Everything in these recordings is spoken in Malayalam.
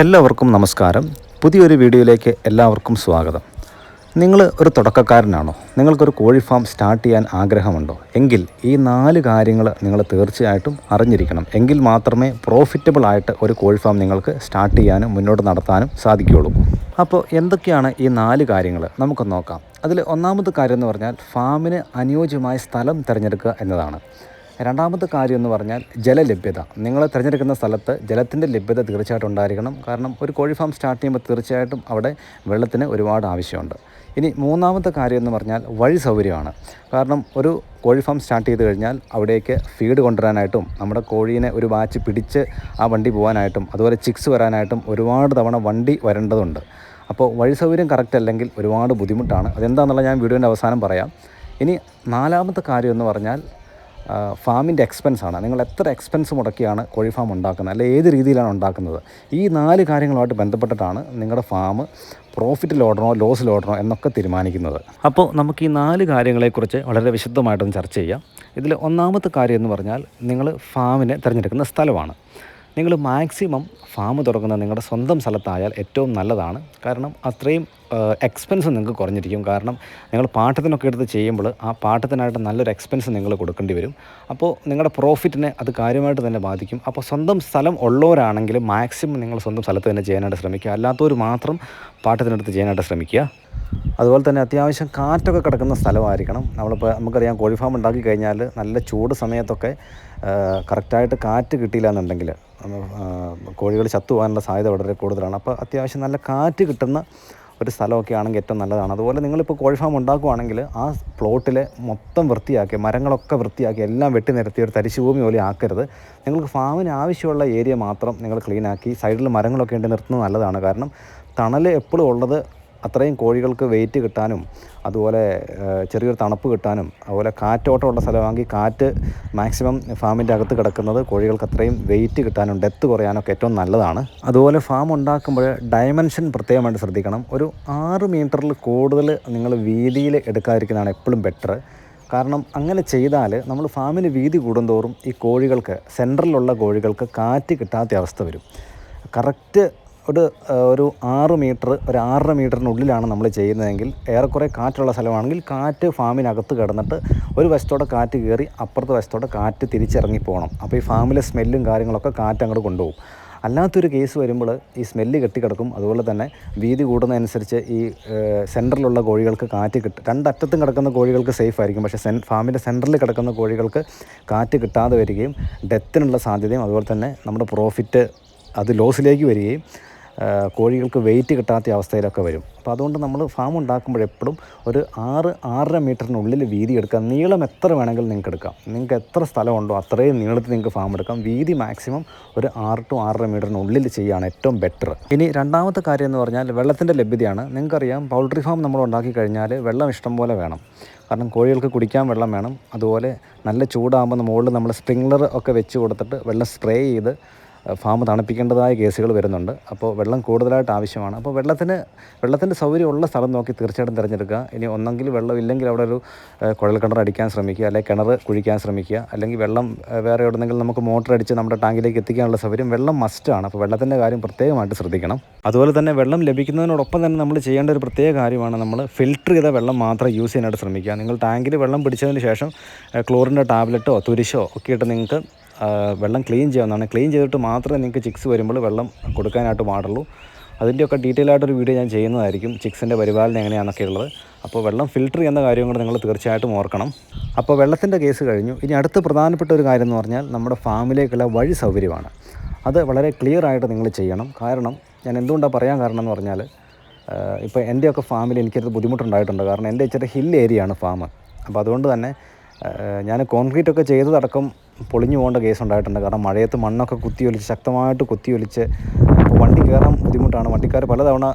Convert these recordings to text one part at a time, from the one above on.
എല്ലാവർക്കും നമസ്കാരം. പുതിയൊരു വീഡിയോയിലേക്ക് എല്ലാവർക്കും സ്വാഗതം. നിങ്ങൾ ഒരു തുടക്കക്കാരനാണോ? നിങ്ങൾക്കൊരു കോഴി ഫാം സ്റ്റാർട്ട് ചെയ്യാൻ ആഗ്രഹമുണ്ടോ? എങ്കിൽ ഈ നാല് കാര്യങ്ങൾ നിങ്ങൾ തീർച്ചയായിട്ടും അറിഞ്ഞിരിക്കണം. എങ്കിൽ മാത്രമേ പ്രോഫിറ്റബിൾ ആയിട്ട് ഒരു കോഴി ഫാം നിങ്ങൾക്ക് സ്റ്റാർട്ട് ചെയ്യാനും മുന്നോട്ട് നടത്താനും സാധിക്കുകയുള്ളൂ. അപ്പോൾ എന്തൊക്കെയാണ് ഈ നാല് കാര്യങ്ങൾ? നമുക്ക് നോക്കാം. അതിൽ ഒന്നാമത്തെ കാര്യം എന്ന് പറഞ്ഞാൽ ഫാമിന് അനുയോജ്യമായ സ്ഥലം തിരഞ്ഞെടുക്കുക എന്നതാണ്. രണ്ടാമത്തെ കാര്യം എന്ന് പറഞ്ഞാൽ ജലലഭ്യത. നിങ്ങൾ തിരഞ്ഞെടുക്കുന്ന സ്ഥലത്ത് ജലത്തിന്റെ ലഭ്യത തീർച്ചയായിട്ടും ഉണ്ടായിരിക്കണം. കാരണം ഒരു കോഴി ഫാം സ്റ്റാർട്ട് ചെയ്യുമ്പോൾ തീർച്ചയായിട്ടും അവിടെ വെള്ളത്തിന് ഒരുപാട് ആവശ്യമുണ്ട്. ഇനി മൂന്നാമത്തെ കാര്യം എന്ന് പറഞ്ഞാൽ വഴി സൗകര്യമാണ്. കാരണം ഒരു കോഴി ഫാം സ്റ്റാർട്ട് ചെയ്ത് കഴിഞ്ഞാൽ അവിടേക്ക് ഫീഡ് കൊണ്ടുവരാനായിട്ടും നമ്മുടെ കോഴീനെ ഒരു ബാച്ച് പിടിച്ച് ആ വണ്ടി പോകാനായിട്ടും അതുപോലെ ചിക്സ് വരാനായിട്ടും ഒരുപാട് തവണ വണ്ടി വരേണ്ടതുണ്ട്. അപ്പോൾ വഴി സൗകര്യം കറക്റ്റ് അല്ലെങ്കിൽ ഒരുപാട് ബുദ്ധിമുട്ടാണ്. അതെന്താണെന്നുള്ള ഞാൻ വീഡിയോന്റെ അവസാനം പറയാം. ഇനി നാലാമത്തെ കാര്യം എന്ന് പറഞ്ഞാൽ ഫാമിന്റെ എക്സ്പെൻസാണ്. നിങ്ങൾ എത്ര എക്സ്പെൻസ് മുടക്കിയാണ് കോഴി ഫാം ഉണ്ടാക്കുന്നത് അല്ലെ ഏത് രീതിയിലാണ് ഉണ്ടാക്കുന്നത്. ഈ നാല് കാര്യങ്ങളുമായിട്ട് ബന്ധപ്പെട്ടിട്ടാണ് നിങ്ങളുടെ ഫാം പ്രോഫിറ്റിലോടണോ ലോസിലോടണോ എന്നൊക്കെ തീരുമാനിക്കുന്നത്. അപ്പോൾ നമുക്ക് ഈ നാല് കാര്യങ്ങളെക്കുറിച്ച് വളരെ വിശദമായിട്ടൊന്ന് ചർച്ച ചെയ്യാം. ഇതിൽ ഒന്നാമത്തെ കാര്യം എന്ന് പറഞ്ഞാൽ നിങ്ങൾ ഫാമിനെ തിരഞ്ഞെടുക്കുന്ന സ്ഥലമാണ്. നിങ്ങൾ മാക്സിമം ഫാം തുറക്കുന്നത് നിങ്ങളുടെ സ്വന്തം സ്ഥലത്തായാൽ ഏറ്റവും നല്ലതാണ്. കാരണം അത്രയും എക്സ്പെൻസ് നിങ്ങൾക്ക് കുറഞ്ഞിരിക്കും. കാരണം നിങ്ങൾ പാട്ടത്തിനൊക്കെ എടുത്ത് ചെയ്യുമ്പോൾ ആ പാട്ടത്തിനായിട്ട് നല്ലൊരു എക്സ്പെൻസ് നിങ്ങൾ കൊടുക്കേണ്ടി വരും. അപ്പോൾ നിങ്ങളുടെ പ്രോഫിറ്റിനെ അത് കാര്യമായിട്ട് തന്നെ ബാധിക്കും. അപ്പോൾ സ്വന്തം സ്ഥലം ഉള്ളവരാണെങ്കിൽ മാക്സിമം നിങ്ങൾ സ്വന്തം സ്ഥലത്ത് തന്നെ ചെയ്യാനായിട്ട് ശ്രമിക്കുക. അല്ലാത്തവർ മാത്രം പാട്ടത്തിനടുത്ത് ചെയ്യാനായിട്ട് ശ്രമിക്കുക. അതുപോലെ തന്നെ അത്യാവശ്യം കാറ്റൊക്കെ കിടക്കുന്ന സ്ഥലമായിരിക്കണം. നമ്മളിപ്പോൾ നമുക്കറിയാം കോഴി ഫാം ഉണ്ടാക്കി കഴിഞ്ഞാൽ നല്ല ചൂട് സമയത്തൊക്കെ കറക്റ്റായിട്ട് കാറ്റ് കിട്ടിയില്ല എന്നുണ്ടെങ്കിൽ കോഴികൾ ചത്തു പോകാനുള്ള സാധ്യത വളരെ കൂടുതലാണ്. അപ്പോൾ അത്യാവശ്യം നല്ല കാറ്റ് കിട്ടുന്ന ഒരു സ്ഥലമൊക്കെ ആണെങ്കിൽ ഏറ്റവും നല്ലതാണ്. അതുപോലെ നിങ്ങളിപ്പോൾ കോഴി ഫാം ഉണ്ടാക്കുവാണെങ്കിൽ ആ പ്ലോട്ടിലെ മൊത്തം വൃത്തിയാക്കി മരങ്ങളൊക്കെ വൃത്തിയാക്കി എല്ലാം വെട്ടി നിരത്തി ഒരു തരിശുഭൂമി പോലെ ആക്കരുത്. നിങ്ങൾക്ക് ഫാമിന് ആവശ്യമുള്ള ഏരിയ മാത്രം നിങ്ങൾ ക്ലീനാക്കി സൈഡിൽ മരങ്ങളൊക്കെ ഉണ്ട് നിർത്തുന്നത് നല്ലതാണ്. കാരണം തണൽ എപ്പോഴും ഉള്ളത് അത്രയും കോഴികൾക്ക് വെയിറ്റ് കിട്ടാനും അതുപോലെ ചെറിയൊരു തണുപ്പ് കിട്ടാനും അതുപോലെ കാറ്റോട്ടമുള്ള സ്ഥലമാണെങ്കിൽ കാറ്റ് മാക്സിമം ഫാമിന്റെ അകത്ത് കിടക്കുന്നത് കോഴികൾക്ക് അത്രയും വെയിറ്റ് കിട്ടാനും ഡെത്ത് കുറയാനൊക്കെ ഏറ്റവും നല്ലതാണ്. അതുപോലെ ഫാം ഉണ്ടാക്കുമ്പോൾ ഡയമെൻഷൻ പ്രത്യേകമായിട്ട് ശ്രദ്ധിക്കണം. ഒരു ആറ് മീറ്ററിൽ കൂടുതൽ നിങ്ങൾ വീതിയിൽ എടുക്കാതിരിക്കുന്നതാണ് എപ്പോഴും ബെറ്റർ കാരണം അങ്ങനെ ചെയ്താൽ നമ്മൾ ഫാമിന് വീതി കൂടുന്തോറും ഈ കോഴികൾക്ക് സെൻട്രലിലുള്ള കോഴികൾക്ക് കാറ്റ് കിട്ടാത്ത അവസ്ഥ വരും. കറക്റ്റ് ഒരു ഒരു ആറ് മീറ്റർ ഒരു ആറര മീറ്ററിനുള്ളിലാണ് നമ്മൾ ചെയ്യുന്നതെങ്കിൽ ഏറെക്കുറെ കാറ്റുള്ള സ്ഥലമാണെങ്കിൽ കാറ്റ് ഫാമിനകത്ത് കിടന്നിട്ട് ഒരു വശത്തോടെ കാറ്റ് കയറി അപ്പുറത്തെ വശത്തോടെ കാറ്റ് തിരിച്ചിറങ്ങി പോകണം. അപ്പോൾ ഈ ഫാമിലെ സ്മെല്ലും കാര്യങ്ങളൊക്കെ കാറ്റ് അങ്ങോട്ട് കൊണ്ടുപോകും. അല്ലാത്തൊരു കേസ് വരുമ്പോൾ ഈ സ്മെല്ല് കെട്ടിക്കിടക്കും. അതുപോലെ തന്നെ വീതി കൂടുന്നതനുസരിച്ച് ഈ സെന്ററിലുള്ള കോഴികൾക്ക് കാറ്റ് കിട്ടും രണ്ടറ്റത്തും കിടക്കുന്ന കോഴികൾക്ക് സേഫ് ആയിരിക്കും. പക്ഷേ സെൻ ഫാമിന്റെ സെന്ററിൽ കിടക്കുന്ന കോഴികൾക്ക് കാറ്റ് കിട്ടാതെ വരികയും ഡെത്തിനുള്ള സാധ്യതയും അതുപോലെ തന്നെ നമ്മുടെ പ്രോഫിറ്റ് അത് ലോസിലേക്ക് വരികയും കോഴികൾക്ക് വെയിറ്റ് കിട്ടാത്ത അവസ്ഥയിലൊക്കെ വരും. അപ്പോൾ അതുകൊണ്ട് നമ്മൾ ഫാം ഉണ്ടാക്കുമ്പോൾ എപ്പോഴും ഒരു ആറ് ആറര മീറ്ററിനുള്ളിൽ വീതി എടുക്കാം. നീളം എത്ര വേണമെങ്കിലും നിങ്ങൾക്ക് എടുക്കാം. നിങ്ങൾക്ക് എത്ര സ്ഥലമുണ്ടോ അത്രയും നീളത്തിൽ നിങ്ങൾക്ക് ഫാം എടുക്കാം. വീതി മാക്സിമം ഒരു ആറ് ടു ആറര മീറ്ററിനുള്ളിൽ ചെയ്യുകയാണ് ഏറ്റവും ബെറ്റർ ഇനി രണ്ടാമത്തെ കാര്യം എന്ന് പറഞ്ഞാൽ വെള്ളത്തിന്റെ ലഭ്യതയാണ്. നിങ്ങൾക്കറിയാം പൗൾട്രി ഫാം നമ്മൾ ഉണ്ടാക്കി കഴിഞ്ഞാൽ വെള്ളം ഇഷ്ടം പോലെ വേണം. കാരണം കോഴികൾക്ക് കുടിക്കാൻ വെള്ളം വേണം. അതുപോലെ നല്ല ചൂടാകുമ്പോൾ മുകളിൽ നമ്മൾ സ്പ്രിംഗ്ലർ ഒക്കെ വെച്ച് കൊടുത്തിട്ട് വെള്ളം സ്പ്രേ ചെയ്ത് ഫാം തണുപ്പിക്കേണ്ടതായ കേസുകൾ വരുന്നുണ്ട്. അപ്പോൾ വെള്ളം കൂടുതലായിട്ട് ആവശ്യമാണ്. അപ്പോൾ വെള്ളത്തിന് വെള്ളത്തിന്റെ സൗകര്യമുള്ള സ്ഥലം നോക്കി തീർച്ചയായിട്ടും തിരഞ്ഞെടുക്കുക. ഇനി ഒന്നെങ്കിൽ വെള്ളം ഇല്ലെങ്കിൽ അവിടെ ഒരു കുഴൽ കിണർ അടിക്കാൻ ശ്രമിക്കുക അല്ലെങ്കിൽ കിണർ കുഴിക്കാൻ ശ്രമിക്കുക അല്ലെങ്കിൽ വെള്ളം വേറെ എവിടെന്നെങ്കിലും നമുക്ക് മോട്ടർ അടിച്ച് നമ്മുടെ ടാങ്കിലേക്ക് എത്തിക്കാനുള്ള സൗകര്യം വെള്ളം മസ്റ്റാണ് അപ്പോൾ വെള്ളത്തിന്റെ കാര്യം പ്രത്യേകമായിട്ട് ശ്രദ്ധിക്കണം. അതുപോലെ തന്നെ വെള്ളം ലഭിക്കുന്നതിനോടൊപ്പം തന്നെ നമ്മൾ ചെയ്യേണ്ട ഒരു പ്രത്യേക കാര്യമാണ് നമ്മൾ ഫിൽറ്റർ ചെയ്ത വെള്ളം മാത്രം യൂസ് ചെയ്യാനായിട്ട് ശ്രമിക്കുക. നിങ്ങൾ ടാങ്കിൽ വെള്ളം പിടിച്ചതിന് ശേഷം ക്ലോറിന്റെ ടാബ്ലറ്റോ തുരിശോ ഒക്കെ ഇട്ട് നിങ്ങൾക്ക് വെള്ളം ക്ലീൻ ചെയ്യാവുന്നതാണ്. ക്ലീൻ ചെയ്തിട്ട് മാത്രമേ നിങ്ങൾക്ക് ചിക്സ് വരുമ്പോൾ വെള്ളം കൊടുക്കാനായിട്ട് പാടുള്ളൂ. അതിന്റെയൊക്കെ ഡീറ്റെയിൽ ആയിട്ടൊരു വീഡിയോ ഞാൻ ചെയ്യുന്നതായിരിക്കും. ചിക്സിന്റെ പരിപാലനം എങ്ങനെയാണെന്നൊക്കെ ഉള്ളത്. അപ്പോൾ വെള്ളം ഫിൽറ്റർ ചെയ്യുന്ന കാര്യം കൂടെ നിങ്ങൾ തീർച്ചയായിട്ടും ഓർക്കണം. അപ്പോൾ വെള്ളത്തിന്റെ കേസ് കഴിഞ്ഞു. ഇനി അടുത്ത പ്രധാനപ്പെട്ട ഒരു കാര്യം എന്ന് പറഞ്ഞാൽ നമ്മുടെ ഫാമിലേക്കുള്ള വഴി സൗകര്യമാണ്. അത് വളരെ ക്ലിയർ ആയിട്ട് നിങ്ങൾ ചെയ്യണം. കാരണം ഞാൻ എന്തുകൊണ്ടാണ് പറയാൻ കാരണം എന്ന് പറഞ്ഞാൽ ഇപ്പോൾ എന്റെയൊക്കെ ഫാമിൽ എനിക്കത് ബുദ്ധിമുട്ടുണ്ടായിട്ടുണ്ട്. കാരണം എന്റെ ഇച്ചിരി ഹിൽ ഏരിയയാണ് ഫാം. അപ്പോൾ അതുകൊണ്ട് തന്നെ ഞാൻ കോൺക്രീറ്റ് ഒക്കെ ചെയ്തതടക്കം പൊളിഞ്ഞു പോകേണ്ട കേസ് ഉണ്ടായിട്ടുണ്ട്. കാരണം മഴയത്ത് മണ്ണൊക്കെ കുത്തിയൊലിച്ച് ശക്തമായിട്ട് കുത്തിയൊലിച്ച് അപ്പോൾ വണ്ടി കയറാൻ ബുദ്ധിമുട്ടാണ്. വണ്ടിക്കാർ പലതവണ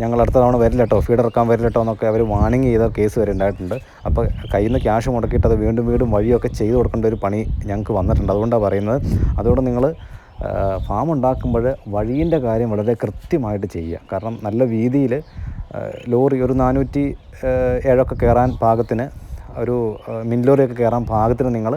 ഞങ്ങൾ അടുത്ത തവണ വരില്ല കേട്ടോ ഫീഡ് ഇറക്കാൻ വരില്ല കേട്ടോ എന്നൊക്കെ അവർ വാണിംഗ് ചെയ്ത കേസ് വരെ ഉണ്ടായിട്ടുണ്ട്. അപ്പോൾ കയ്യിൽ നിന്ന് ക്യാഷ് മുടക്കിയിട്ട് അത് വീണ്ടും വീണ്ടും വഴിയൊക്കെ ചെയ്തു കൊടുക്കേണ്ട ഒരു പണി ഞങ്ങൾക്ക് വന്നിട്ടുണ്ട്. അതുകൊണ്ടാണ് പറയുന്നത്. അതുകൊണ്ട് നിങ്ങൾ ഫാം ഉണ്ടാക്കുമ്പോൾ വഴീന്റെ കാര്യം വളരെ കൃത്യമായിട്ട് ചെയ്യുക. കാരണം നല്ല വീതിയിൽ ലോറി ഒരു നാനൂറ്റി ഏഴൊക്കെ കയറാൻ പാകത്തിന് ഒരു മിൻലോറിയൊക്കെ കയറാൻ പാകത്തിന് നിങ്ങൾ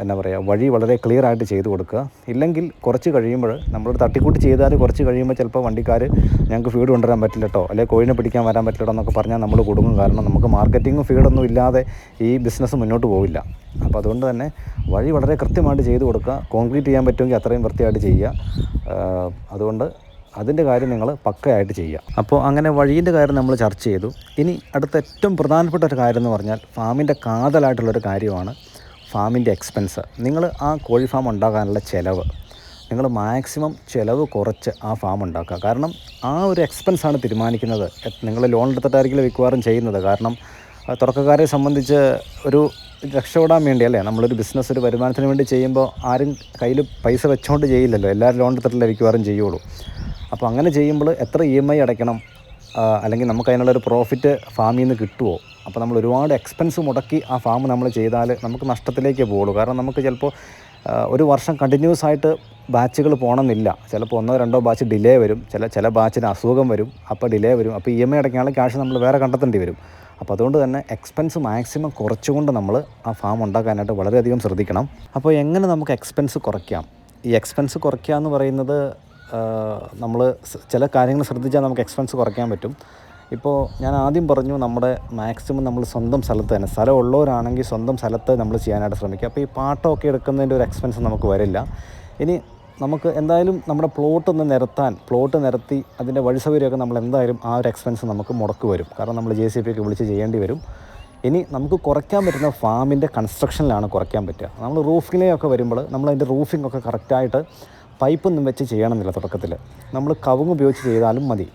എന്നാ പറയുക വഴി വളരെ ക്ലിയർ ആയിട്ട് ചെയ്തു കൊടുക്കുക. ഇല്ലെങ്കിൽ കുറച്ച് കഴിയുമ്പോൾ നമ്മളൊരു തട്ടിക്കൂട്ടി ചെയ്താൽ കുറച്ച് കഴിയുമ്പോൾ ചിലപ്പോൾ വണ്ടിക്കാർ ഞങ്ങൾക്ക് ഫീഡ് കൊണ്ടുവരാൻ പറ്റില്ല കേട്ടോ അല്ലെങ്കിൽ കോഴിനെ പിടിക്കാൻ വരാൻ പറ്റില്ല എന്നൊക്കെ പറഞ്ഞാൽ നമ്മൾ കൊടുക്കും. കാരണം നമുക്ക് മാർക്കറ്റിങ്ങും ഫീഡൊന്നും ഇല്ലാതെ ഈ ബിസിനസ് മുന്നോട്ട് പോവില്ല. അപ്പോൾ അതുകൊണ്ട് തന്നെ വഴി വളരെ കൃത്യമായിട്ട് ചെയ്തു കൊടുക്കുക. കോൺക്രീറ്റ് ചെയ്യാൻ പറ്റുമെങ്കിൽ അത്രയും വൃത്തിയായിട്ട് ചെയ്യുക. അതുകൊണ്ട് അതിന്റെ കാര്യം നിങ്ങൾ പക്കയായിട്ട് ചെയ്യുക. അപ്പോൾ അങ്ങനെ വഴിയിന്റെ കാര്യം നമ്മൾ ചർച്ച ചെയ്തു. ഇനി അടുത്ത ഏറ്റവും പ്രധാനപ്പെട്ട ഒരു കാര്യം എന്ന് പറഞ്ഞാൽ ഫാമിന്റെ കാതലായിട്ടുള്ളൊരു കാര്യമാണ് ഫാമിന്റെ എക്സ്പെൻസ്. നിങ്ങൾ ആ കോഴി ഫാം ഉണ്ടാക്കാനുള്ള ചിലവ്. നിങ്ങൾ മാക്സിമം ചിലവ് കുറച്ച് ആ ഫാം ഉണ്ടാക്കുക. കാരണം ആ ഒരു എക്സ്പെൻസാണ് തീരുമാനിക്കുന്നത്. നിങ്ങൾ ലോൺ എടുത്തിട്ടായിരിക്കും മിക്കവാറും ചെയ്യുന്നത്. കാരണം തുടക്കക്കാരെ സംബന്ധിച്ച് ഒരു രക്ഷപ്പെടാൻ വേണ്ടി അല്ലേ? നമ്മളൊരു ബിസിനസ് ഒരു വരുമാനത്തിന് വേണ്ടി ചെയ്യുമ്പോൾ ആരും കയ്യിൽ പൈസ വെച്ചുകൊണ്ട് ചെയ്യില്ലല്ലോ. എല്ലാവരും ലോൺ എടുത്തിട്ടല്ലേ മിക്കവാറും ചെയ്യുള്ളൂ. അപ്പോൾ അങ്ങനെ ചെയ്യുമ്പോൾ എത്ര ഇ എം ഐ അടയ്ക്കണം? അല്ലെങ്കിൽ നമുക്ക് അതിനുള്ളൊരു പ്രോഫിറ്റ് ഫാമിൽ നിന്ന് കിട്ടുമോ അപ്പോൾ നമ്മൾ ഒരുപാട് എക്സ്പെൻസ് മുടക്കി ആ ഫാം നമ്മൾ ചെയ്താൽ നമുക്ക് നഷ്ടത്തിലേക്ക് പോകുള്ളൂ. കാരണം നമുക്ക് ചിലപ്പോൾ ഒരു വർഷം കണ്ടിന്യൂസ് ആയിട്ട് ബാച്ചുകൾ പോകണമെന്നില്ല. ചിലപ്പോൾ ഒന്നോ രണ്ടോ ബാച്ച് ഡിലേ വരും. ചില ചില ബാച്ചിന് അസുഖം വരും. അപ്പോൾ ഡിലേ വരും. അപ്പോൾ ഇ എം ഐ അടയ്ക്കാനുള്ള ക്യാഷ് നമ്മൾ വേറെ കണ്ടെത്തേണ്ടി വരും. അപ്പോൾ അതുകൊണ്ട് തന്നെ എക്സ്പെൻസ് മാക്സിമം കുറച്ചുകൊണ്ട് നമ്മൾ ആ ഫാം ഉണ്ടാക്കാനായിട്ട് വളരെയധികം ശ്രദ്ധിക്കണം. അപ്പോൾ എങ്ങനെ നമുക്ക് എക്സ്പെൻസ് കുറയ്ക്കാം? ഈ എക്സ്പെൻസ് കുറയ്ക്കുക എന്ന് പറയുന്നത് നമ്മൾ ചില കാര്യങ്ങൾ ശ്രദ്ധിച്ചാൽ നമുക്ക് എക്സ്പെൻസ് കുറയ്ക്കാൻ പറ്റും. ഇപ്പോൾ ഞാൻ ആദ്യം പറഞ്ഞു നമ്മുടെ മാക്സിമം നമ്മൾ സ്വന്തം സ്ഥലത്ത് തന്നെ സ്ഥലം ഉള്ളവരാണെങ്കിൽ സ്വന്തം സ്ഥലത്ത് നമ്മൾ ചെയ്യാനായിട്ട് ശ്രമിക്കുക. അപ്പോൾ ഈ പാട്ടമൊക്കെ എടുക്കുന്നതിന്റെ ഒരു എക്സ്പെൻസ് നമുക്ക് വരില്ല. ഇനി നമുക്ക് എന്തായാലും നമ്മുടെ പ്ലോട്ട് ഒന്ന് നിരത്താൻ പ്ലോട്ട് നിരത്തി അതിന്റെ വഴി സൗകര്യമൊക്കെ നമ്മൾ എന്തായാലും ആ ഒരു എക്സ്പെൻസ് നമുക്ക് മുടക്ക് വരും. കാരണം നമ്മൾ ജെ സി പി ഒക്കെ വിളിച്ച് ചെയ്യേണ്ടി വരും. ഇനി നമുക്ക് കുറയ്ക്കാൻ പറ്റുന്ന ഫാമിന്റെ കൺസ്ട്രക്ഷനിലാണ് കുറയ്ക്കാൻ പറ്റുക. നമ്മൾ റൂഫിലെയൊക്കെ വരുമ്പോൾ നമ്മൾ അതിന്റെ റൂഫിംഗ് ഒക്കെ കറക്റ്റായിട്ട് പൈപ്പൊന്നും വെച്ച് ചെയ്യണമെന്നില്ല തുടക്കത്തിൽ. നമ്മൾ കവുങ്ങ് ഉപയോഗിച്ച് ചെയ്താലും മതി.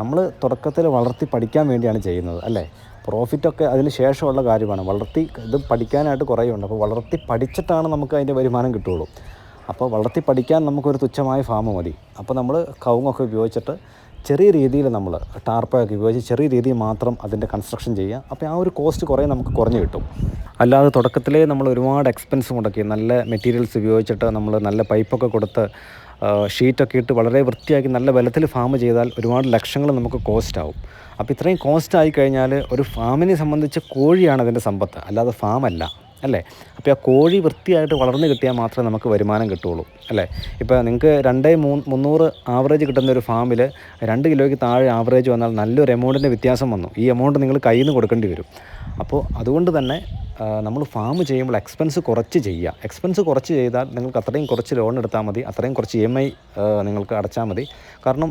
നമ്മൾ തുടക്കത്തിൽ വളർത്തി പഠിക്കാൻ വേണ്ടിയാണ് ചെയ്യുന്നത് അല്ലേ? പ്രോഫിറ്റൊക്കെ അതിന് ശേഷമുള്ള കാര്യമാണ്. വളർത്തി ഇത് പഠിക്കാനായിട്ട് ഉണ്ട് അപ്പോൾ വളർത്തി പഠിച്ചിട്ടാണ് നമുക്ക് അതിന്റെ വരുമാനം കിട്ടുകയുള്ളൂ. അപ്പോൾ വളർത്തി പഠിക്കാൻ നമുക്കൊരു തുച്ഛമായ ഫാം മതി. അപ്പോൾ നമ്മൾ കവുങ്ങൊക്കെ ഉപയോഗിച്ചിട്ട് ചെറിയ രീതിയിൽ നമ്മൾ ടാർപ്പൊക്കെ ഉപയോഗിച്ച് ചെറിയ രീതിയിൽ മാത്രം അതിന്റെ കൺസ്ട്രക്ഷൻ ചെയ്യുക. അപ്പോൾ ആ ഒരു കോസ്റ്റ് കുറേ നമുക്ക് കുറഞ്ഞു കിട്ടും. അല്ലാതെ തുടക്കത്തിലേ നമ്മൾ ഒരുപാട് എക്സ്പെൻസ് മുടക്കി നല്ല മെറ്റീരിയൽസ് ഉപയോഗിച്ചിട്ട് നമ്മൾ നല്ല പൈപ്പൊക്കെ കൊടുത്ത് ഷീറ്റൊക്കെ ഇട്ട് വളരെ വൃത്തിയാക്കി നല്ല ബലത്തിൽ ഫാം ചെയ്താൽ ഒരുപാട് ലക്ഷങ്ങൾ നമുക്ക് കോസ്റ്റ് ആവും. അപ്പോൾ ഇത്രയും കോസ്റ്റ് ആയി കഴിഞ്ഞാൽ ഒരു ഫാമിനെ സംബന്ധിച്ച് കോഴിയാണ് അതിന്റെ സമ്പത്ത്. അല്ലാതെ ഫാമല്ല അല്ലേ? അപ്പോൾ ആ കോഴി വൃത്തിയായിട്ട് വളർന്നു കിട്ടിയാൽ മാത്രമേ നമുക്ക് വരുമാനം കിട്ടുള്ളൂ അല്ലേ? ഇപ്പോൾ നിങ്ങൾക്ക് രണ്ടേ മൂന്ന് മുന്നൂറ് ആവറേജ് കിട്ടുന്ന ഒരു ഫാമിൽ രണ്ട് കിലോയ്ക്ക് താഴെ ആവറേജ് വന്നാൽ നല്ലൊരു എമൗണ്ടിന്റെ വ്യത്യാസം വന്നു. ഈ എമൗണ്ട് നിങ്ങൾ കയ്യിൽ നിന്ന് കൊടുക്കേണ്ടി വരും. അപ്പോൾ അതുകൊണ്ട് തന്നെ നമ്മൾ ഫാം ചെയ്യുമ്പോൾ എക്സ്പെൻസ് കുറച്ച് ചെയ്യുക. എക്സ്പെൻസ് കുറച്ച് ചെയ്താൽ നിങ്ങൾക്ക് അത്രയും കുറച്ച് ലോൺ എടുത്താൽ മതി. അത്രയും കുറച്ച് ഇ എം ഐ നിങ്ങൾക്ക് അടച്ചാൽ മതി. കാരണം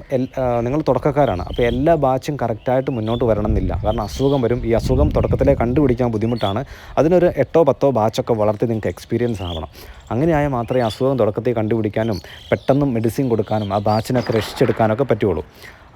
നിങ്ങൾ തുടക്കക്കാരാണ്. അപ്പോൾ എല്ലാ ബാച്ചും കറക്റ്റായിട്ട് മുന്നോട്ട് വരണമെന്നില്ല. കാരണം അസുഖം വരും. ഈ അസുഖം തുടക്കത്തിലേ കണ്ടുപിടിക്കാൻ ബുദ്ധിമുട്ടാണ്. അതിനൊരു എട്ടോ പത്തോ ബാച്ചൊക്കെ വളർത്തി നിങ്ങൾക്ക് എക്സ്പീരിയൻസ് ആവണം. അങ്ങനെയായാൽ മാത്രമേ അസുഖം തുടക്കത്തിൽ കണ്ടുപിടിക്കാനും പെട്ടെന്ന് മെഡിസിൻ കൊടുക്കാനും ആ ബാച്ചിനൊക്കെ രക്ഷിച്ചെടുക്കാനൊക്കെ പറ്റുള്ളൂ.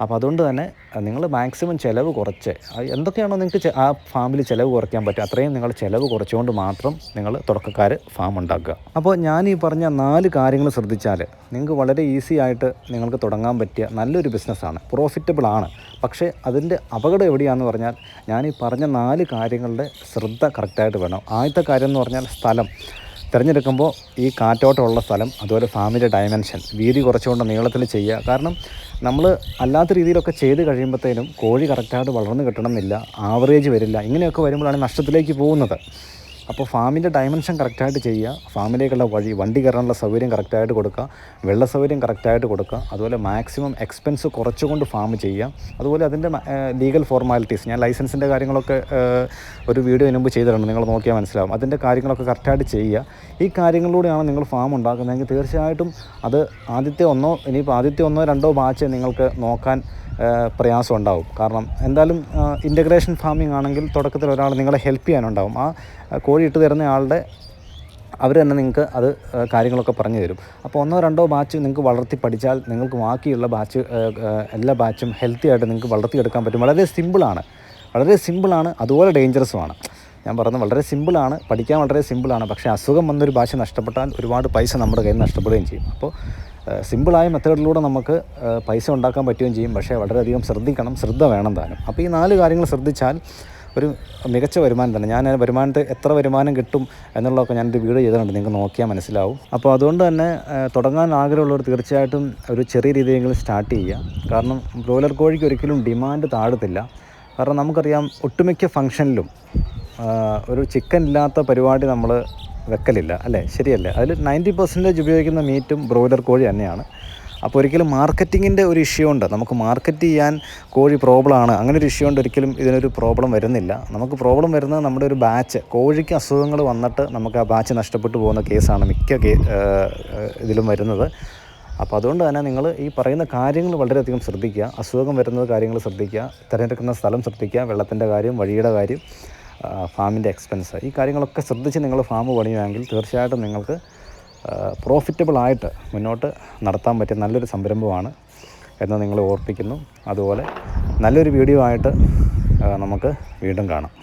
അപ്പോൾ അതുകൊണ്ട് തന്നെ നിങ്ങൾ മാക്സിമം ചിലവ് കുറച്ച്. എന്തൊക്കെയാണോ നിങ്ങൾക്ക് ആ ഫാമിൽ ചിലവ് കുറയ്ക്കാൻ പറ്റുക അത്രയും നിങ്ങൾ ചിലവ് കുറച്ചുകൊണ്ട് മാത്രം നിങ്ങൾ തുടക്കക്കാർ ഫാം ഉണ്ടാക്കുക. അപ്പോൾ ഞാൻ ഈ പറഞ്ഞ നാല് കാര്യങ്ങൾ ശ്രദ്ധിച്ചാൽ നിങ്ങൾക്ക് വളരെ ഈസി ആയിട്ട് നിങ്ങൾക്ക് തുടങ്ങാൻ പറ്റിയ നല്ലൊരു ബിസിനസ്സാണ് പ്രോഫിറ്റബിൾ ആണ്. പക്ഷേ അതിന്റെ അപകടം എവിടെയാണെന്ന് പറഞ്ഞാൽ ഞാൻ ഈ പറഞ്ഞ നാല് കാര്യങ്ങളുടെ ശ്രദ്ധ കറക്റ്റായിട്ട് വേണം. ആദ്യത്തെ കാര്യം എന്ന് പറഞ്ഞാൽ സ്ഥലം. തിരഞ്ഞെടുക്കുമ്പോൾ ഈ കാറ്റോട്ടമുള്ള സ്ഥലം അതുപോലെ ഫാമിന്റെ ഡയമെൻഷൻ വീതി കുറച്ചുകൊണ്ട് നീളത്തിൽ ചെയ്യുക. കാരണം നമ്മൾ അല്ലാത്ത രീതിയിലൊക്കെ ചെയ്ത് കഴിയുമ്പോഴത്തേനും കോഴി കറക്റ്റായിട്ട് വളർന്നു കിട്ടണമെന്നില്ല ആവറേജ് വരില്ല. ഇങ്ങനെയൊക്കെ വരുമ്പോഴാണ് നഷ്ടത്തിലേക്ക് പോകുന്നത്. അപ്പോൾ ഫാമിന്റെ ഡയമെൻഷൻ കറക്റ്റായിട്ട് ചെയ്യുക ഫാമിലേക്കുള്ള വഴി വണ്ടി കയറാനുള്ള സൗകര്യം കറക്റ്റായിട്ട് കൊടുക്കുക വെള്ള സൗകര്യം കറക്റ്റായിട്ട് കൊടുക്കുക അതുപോലെ മാക്സിമം എക്സ്പെൻസ് കുറച്ചുകൊണ്ട് ഫാം ചെയ്യുക. അതുപോലെ അതിന്റെ ലീഗൽ ഫോർമാലിറ്റീസ് ഞാൻ ലൈസൻസിന്റെ കാര്യങ്ങളൊക്കെ ഒരു വീഡിയോ മുമ്പ് ചെയ്തിട്ടുണ്ട് നിങ്ങൾ നോക്കിയാൽ മനസ്സിലാവും. അതിന്റെ കാര്യങ്ങളൊക്കെ കറക്റ്റായിട്ട് ചെയ്യുക. ഈ കാര്യങ്ങളിലൂടെയാണ് നിങ്ങൾ ഫാം ഉണ്ടാക്കുന്നതെങ്കിൽ തീർച്ചയായിട്ടും അത് ആദ്യത്തെ ഒന്നോ ഇനിയിപ്പോൾ ആദ്യത്തെ ഒന്നോ രണ്ടോ ബാച്ച് നിങ്ങൾക്ക് നോക്കാൻ പ്രയാസം ഉണ്ടാവും. കാരണം എന്തായാലും ഇന്റഗ്രേഷൻ ഫാമിംഗ് ആണെങ്കിൽ തുടക്കത്തിൽ ഒരാൾ നിങ്ങളെ ഹെൽപ്പ് ചെയ്യാനുണ്ടാവും. ആ കോഴി ഇട്ട് തരുന്ന ആളുടെ അവർ തന്നെ നിങ്ങൾക്ക് അത് കാര്യങ്ങളൊക്കെ പറഞ്ഞു തരും. അപ്പോൾ ഒന്നോ രണ്ടോ ബാച്ച് നിങ്ങൾക്ക് വളർത്തി പഠിച്ചാൽ നിങ്ങൾക്ക് ബാക്കിയുള്ള ബാച്ച് എല്ലാ ബാച്ചും ഹെൽത്തി ആയിട്ട് നിങ്ങൾക്ക് വളർത്തിയെടുക്കാൻ പറ്റും. വളരെ സിമ്പിളാണ് വളരെ സിമ്പിളാണ് അതുപോലെ ഡേഞ്ചറസുമാണ് ഞാൻ പറയുന്നത് വളരെ സിമ്പിളാണ് പഠിക്കാൻ വളരെ സിമ്പിളാണ് പക്ഷേ അസുഖം വന്നൊരു ഭാഷ നഷ്ടപ്പെട്ടാൽ ഒരുപാട് പൈസ നമ്മുടെ കയ്യിൽ നഷ്ടപ്പെടുകയും ചെയ്യും. അപ്പോൾ സിമ്പിളായ മെത്തേഡിലൂടെ നമുക്ക് പൈസ ഉണ്ടാക്കാൻ പറ്റുകയും ചെയ്യും. പക്ഷേ വളരെയധികം ശ്രദ്ധിക്കണം. ശ്രദ്ധ വേണം താനും. അപ്പോൾ ഈ നാല് കാര്യങ്ങൾ ശ്രദ്ധിച്ചാൽ ഒരു മികച്ച വരുമാനം തന്നെ. ഞാൻ വരുമാനത്തെ എത്ര വരുമാനം കിട്ടും എന്നുള്ളതൊക്കെ ഞാനൊരു വീഡിയോ ചെയ്തിട്ടുണ്ട്. നിങ്ങൾക്ക് നോക്കിയാൽ മനസ്സിലാവും. അപ്പോൾ അതുകൊണ്ട് തന്നെ തുടങ്ങാൻ ആഗ്രഹമുള്ളവർ തീർച്ചയായിട്ടും ഒരു ചെറിയ രീതിയിലെങ്കിലും സ്റ്റാർട്ട് ചെയ്യുക. കാരണം ബ്രോയിലർ കോഴിക്ക് ഒരിക്കലും ഡിമാൻഡ് താഴത്തില്ല. കാരണം നമുക്കറിയാം ഒട്ടുമിക്ക ഫംഗ്ഷനിലും ഒരു ചിക്കൻ ഇല്ലാത്ത പരിപാടി നമ്മൾ വെക്കലില്ല അല്ലേ? ശരിയല്ലേ? അതിൽ നയന്റി പെർസെന്റേജ് ഉപയോഗിക്കുന്ന മീറ്റും ബ്രോയിലർ കോഴി തന്നെയാണ്. അപ്പോൾ ഒരിക്കലും മാർക്കറ്റിങ്ങിന്റെ ഒരു ഇഷ്യൂ ഉണ്ട്. നമുക്ക് മാർക്കറ്റ് ചെയ്യാൻ കോഴി പ്രോബ്ലം ആണ്. അങ്ങനെ ഒരു ഇഷ്യൂ ഉണ്ട് ഒരിക്കലും ഇതിനൊരു പ്രോബ്ലം വരുന്നില്ല. നമുക്ക് പ്രോബ്ലം വരുന്നത് നമ്മുടെ ഒരു ബാച്ച് കോഴിക്ക് അസുഖങ്ങൾ വന്നിട്ട് നമുക്ക് ആ ബാച്ച് നഷ്ടപ്പെട്ടു പോകുന്ന കേസാണ് മിക്ക ഇതിലും വരുന്നത്. അപ്പോൾ അതുകൊണ്ട് തന്നെ നിങ്ങൾ ഈ പറയുന്ന കാര്യങ്ങൾ വളരെയധികം ശ്രദ്ധിക്കുക. അസുഖം വരുന്നത് കാര്യങ്ങൾ ശ്രദ്ധിക്കുക. തിരഞ്ഞെടുക്കുന്ന സ്ഥലം ശ്രദ്ധിക്കുക. വെള്ളത്തിന്റെ കാര്യം വഴിയുടെ കാര്യം. ഫാമിന്റെ എക്സ്പെൻസ് ഈ കാര്യങ്ങളൊക്കെ ശ്രദ്ധിച്ച് നിങ്ങൾ ഫാം പണിയുമെങ്കിൽ തീർച്ചയായിട്ടും നിങ്ങൾക്ക് പ്രോഫിറ്റബിൾ ആയിട്ട് മുന്നോട്ട് നടത്താൻ പറ്റിയ നല്ലൊരു സംരംഭമാണ് എന്ന് നിങ്ങൾ ഓർപ്പിക്കുന്നു. അതുപോലെ നല്ലൊരു വീഡിയോ ആയിട്ട് നമുക്ക് വീണ്ടും കാണാം.